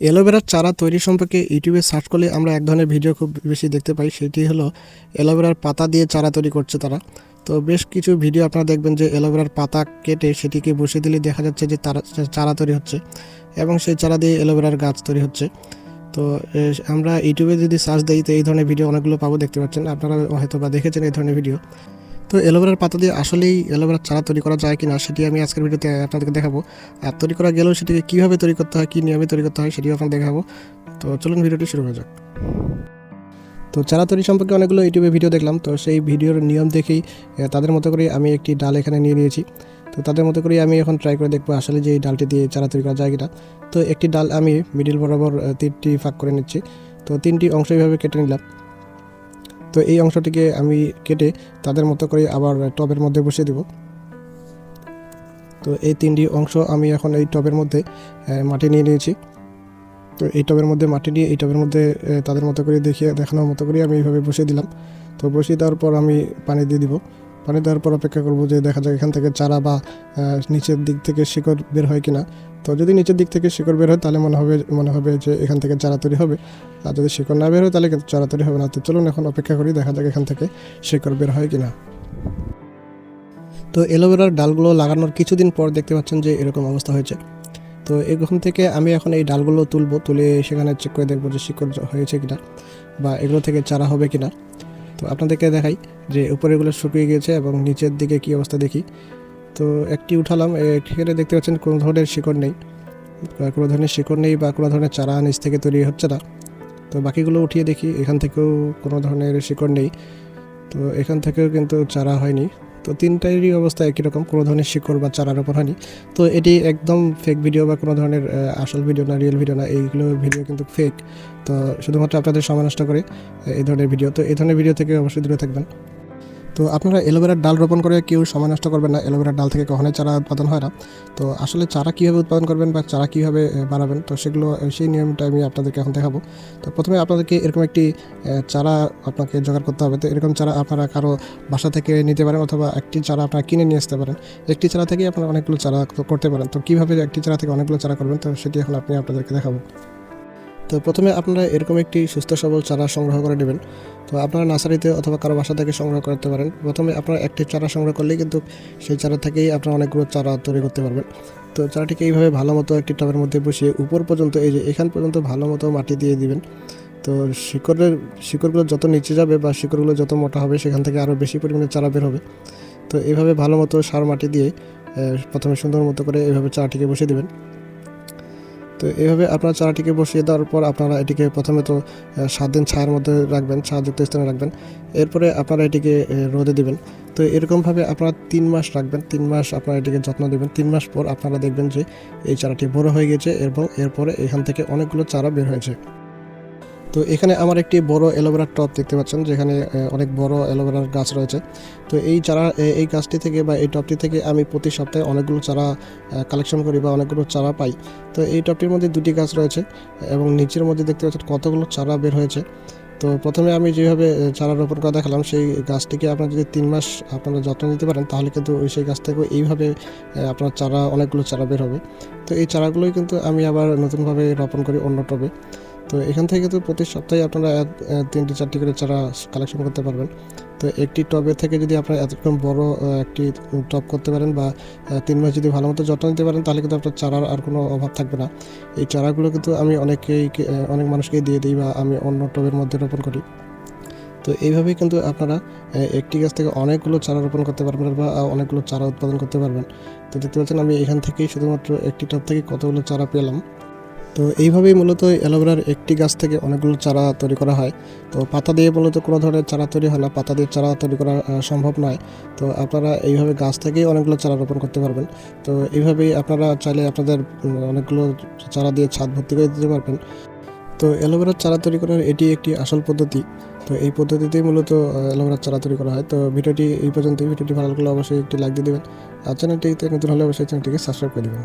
অ্যালোভেরার চারা তৈরি সম্পর্কে ইউটিউবে সার্চ করলে আমরা এক ধরনের ভিডিও খুব বেশি দেখতে পাই, সেটি হলো অ্যালোভেরার পাতা দিয়ে চারা তৈরি করছে তারা। তো বেশ কিছু ভিডিও আপনারা দেখবেন যে অ্যালোভেরার পাতা কেটে সেটিকে বসিয়ে দিলে দেখা যাচ্ছে যে তারা চারা তৈরি হচ্ছে এবং সেই চারা দিয়ে অ্যালোভেরার গাছ তৈরি হচ্ছে। তো আমরা ইউটিউবে যদি সার্চ দিই, তো এই ধরনের ভিডিও অনেকগুলো পাবো, দেখতে পাচ্ছেন। আপনারা হয়তো বা দেখেছেন এই ধরনের ভিডিও। তো অ্যালোভেরার পাতা দিয়ে আসলেই অ্যালোভেরার চারা তৈরি করা যায় কিনা সেটি আমি আজকের ভিডিওতে আপনাদেরকে দেখাবো। আর তৈরি করা গেলেও সেটিকে কীভাবে তৈরি করতে হয়, কী নিয়মে তৈরি করতে হয় সেটিও আপনাদের দেখাবো। তো চলুন ভিডিওটি শুরু হয়ে যাক। তো চারা তৈরি সম্পর্কে অনেকগুলো ইউটিউবে ভিডিও দেখলাম, তো সেই ভিডিওর নিয়ম দেখেই তাদের মতো করে আমি একটি ডাল এখানে নিয়ে নিয়েছি। তো তাদের মতো করেই আমি এখন ট্রাই করে দেখব আসলে যে এই ডালটি দিয়ে চারা তৈরি করা যায় কিনা। তো একটি ডাল আমি মিডিল বরাবর তিনটি ফাঁক করে নিচ্ছি। তো তিনটি অংশ এইভাবে কেটে নিলাম। তো এই অংশটিকে আমি কেটে তাদের মতো করে আবার টবের মধ্যে বসিয়ে দেব। তো এই তিনটি অংশ আমি এখন এই টবের মধ্যে মাটি নিয়ে নিয়েছি। তো এই টবের মধ্যে মাটি নিয়ে এই টবের মধ্যে তাদের মতো করে দেখিয়ে, দেখানোর মতো করে আমি এইভাবে বসিয়ে দিলাম। তো বসিয়ে দেওয়ার পর আমি পানি দিয়ে দিব। পানি দেওয়ার পর অপেক্ষা করব যে দেখা যাক এখান থেকে চারা বা নিচের দিক থেকে শিকড় বের হয় কিনা। তো যদি নিচের দিক থেকে শিকড় বের হয়, তাহলে মনে হবে মনে হবে যে এখান থেকে চারা তৈরি হবে। আর যদি শিকড় না বের হয়, তাহলে কিন্তু চারা তৈরি হবে না। তো চলুন এখন অপেক্ষা করি, দেখা যাক এখান থেকে শিকড় বের হয় কিনা। তো অ্যালোভেরার ডালগুলো লাগানোর কিছুদিন পর দেখতে পাচ্ছেন যে এরকম অবস্থা হয়েছে। তো এখান থেকে আমি এখন এই ডালগুলো তুলবো, তুলে সেখানে চেক করে দেখব যে শিকড় হয়েছে কিনা বা এগুলো থেকে চারা হবে কিনা। তো আপনাদেরকে দেখাই যে উপরেগুলো শুকিয়ে গিয়েছে এবং নিচের দিকে কি অবস্থা দেখি। তো একটি উঠালাম এখানে দেখতে পাচ্ছেন কোনো ধরনের শিকড় নেই। কোনো ধরনের শিকড় নেই বা কোনো ধরনের চারা নিচ থেকে তৈরি হচ্ছে না। তো বাকিগুলো উঠিয়ে দেখি, এখান থেকেও কোনো ধরনের শিকড় নেই। তো এখান থেকেও কিন্তু চারা হয়নি। তো তিনটারই অবস্থা একই রকম, কোনো ধরনের শিকড় বা চারার ওপর হয়নি। তো এটি একদম ফেক ভিডিও বা কোনো ধরনের আসল ভিডিও না রিয়েল ভিডিও না এইগুলো ভিডিও কিন্তু ফেক তো শুধুমাত্র আপনাদের সময় নষ্ট করে এই ধরনের ভিডিও তো এই ধরনের ভিডিও থেকে অবশ্যই দূরে থাকবেন। তো আপনারা অ্যালোভেরার ডাল রোপণ করে কেউ সময় নষ্ট করবেন না। অ্যালোভেরার ডাল থেকে কখনোই চারা উৎপাদন হয় না। তো আসলে চারা কীভাবে উৎপাদন করবেন বা চারা কীভাবে বাড়াবেন তো সেগুলো সেই নিয়মটা আমি আপনাদেরকে এখন দেখাবো। তো প্রথমে আপনাদেরকে এরকম একটি চারা আপনাকে জোগাড় করতে হবে। তো এরকম চারা আপনারা কারও বাসা থেকে নিতে পারেন অথবা একটি চারা আপনারা কিনে নিয়ে আসতে পারেন। একটি চারা থেকেই আপনারা অনেকগুলো চারা করতে পারেন। তো কীভাবে একটি চারা থেকে অনেকগুলো চারা করবেন, তো সেটি এখন আপনি আপনাদেরকে দেখাবো। তো প্রথমে আপনারা এরকম একটি সুস্থ সবল চারা সংগ্রহ করে নেবেন। তো আপনারা নার্সারিতে অথবা কারও বাসা থেকে সংগ্রহ করতে পারেন। প্রথমে আপনারা একটি চারা সংগ্রহ করলেই কিন্তু সেই চারা থেকেই আপনারা অনেকগুলো চারা তৈরি করতে পারবেন। তো চারাটিকে এইভাবে ভালো মতো একটি টবের মধ্যে বসিয়ে উপর পর্যন্ত এই যে এখান পর্যন্ত ভালো মতো মাটি দিয়ে দিবেন। তো শিকড়ের, শিকড়গুলো যত নিচে যাবে বা শিকড়গুলো যত মোটা হবে সেখান থেকে আরও বেশি পরিমাণে চারা বের হবে। তো এইভাবে ভালো মতো সার মাটি দিয়ে প্রথমে সুন্দর মতো করে এইভাবে চারাটিকে বসিয়ে দেবেন। তো এইভাবে আপনার চারাটিকে বসিয়ে দেওয়ার পর আপনারা এটিকে প্রথমে তো সাত দিন ছায়ার মধ্যে রাখবেন, ছায়াযুক্ত স্থানে রাখবেন। এরপরে আপনারা এটিকে রোদে দিবেন। তো এরকমভাবে আপনারা তিন মাস রাখবেন। তিন মাস আপনারা এটিকে যত্ন দেবেন। তিন মাস পর আপনারা দেখবেন যে এই চারাটি বড় হয়ে গেছে এবং এরপরে এখান থেকে অনেকগুলো চারা বের হয়েছে। তো এখানে আমার একটি বড় অ্যালোভেরার টপ দেখতে পাচ্ছেন, যেখানে অনেক বড় অ্যালোভেরার গাছ রয়েছে। তো এই চারা এই গাছটি থেকে বা এই টপটি থেকে আমি প্রতি সপ্তাহে অনেকগুলো চারা কালেকশন করি বা অনেকগুলো চারা পাই। তো এই টপটির মধ্যে দুটি গাছ রয়েছে এবং নিচের মধ্যে দেখতে পাচ্ছেন কতগুলো চারা বের হয়েছে। তো প্রথমে আমি যেভাবে চারা রোপণ করা দেখালাম, সেই গাছটিকে আপনারা যদি তিন মাস আপনারা যত্ন নিতে পারেন, তাহলে কিন্তু ওই সেই গাছ থেকে এইভাবে আপনার চারা, অনেকগুলো চারা বের হবে। তো এই চারাগুলোই কিন্তু আমি আবার নতুনভাবে রোপণ করি অন্য টবে। তো এখান থেকে তো প্রতি সপ্তাহে আপনারা তিনটি, চারটি করে চারা কালেকশন করতে পারবেন। তো একটি টবে থেকে যদি আপনারা এতরকম বড় একটি টব করতে পারেন বা তিন মাস যদি ভালো মতো যত্ন নিতে পারেন, তাহলে কিন্তু আপনার চারার আর কোনো অভাব থাকবে না। এই চারাগুলো কিন্তু আমি অনেকেই অনেক মানুষকেই দিয়ে দিই বা আমি অন্য টবের মধ্যে রোপণ করি। তো এইভাবেই কিন্তু আপনারা একটি গাছ থেকে অনেকগুলো চারা রোপণ করতে পারবেন বা অনেকগুলো চারা উৎপাদন করতে পারবেন। তো দেখতে পাচ্ছেন আমি এখান থেকেই শুধুমাত্র একটি টব থেকে কতগুলো চারা পেলাম। তো এইভাবেই মূলত অ্যালোভেরার একটি গাছ থেকে অনেকগুলো চারা তৈরি করা হয়। তো পাতা দিয়ে মূলত কোনো ধরনের চারা তৈরি হয় না, পাতা দিয়ে চারা তৈরি করা সম্ভব নয়। তো আপনারা এইভাবে গাছ থেকেই অনেকগুলো চারা রোপণ করতে পারবেন। তো এইভাবেই আপনারা চাইলে আপনাদের অনেকগুলো চারা দিয়ে ছাদ ভর্তি করে দিতে পারবেন। তো অ্যালোভেরার চারা তৈরি করার এটি একটি আসল পদ্ধতি। তো এই পদ্ধতিতেই মূলত অ্যালোভেরার চারা তৈরি করা হয়। তো ভিডিওটি এই পর্যন্তই। ভিডিওটি ভালো লাগলে অবশ্যই একটি লাইক দিয়ে দেবেন। আর চ্যানেলটিতে নতুন হলে অবশ্যই চ্যানেলটিকে সাবস্ক্রাইব করে দেবেন।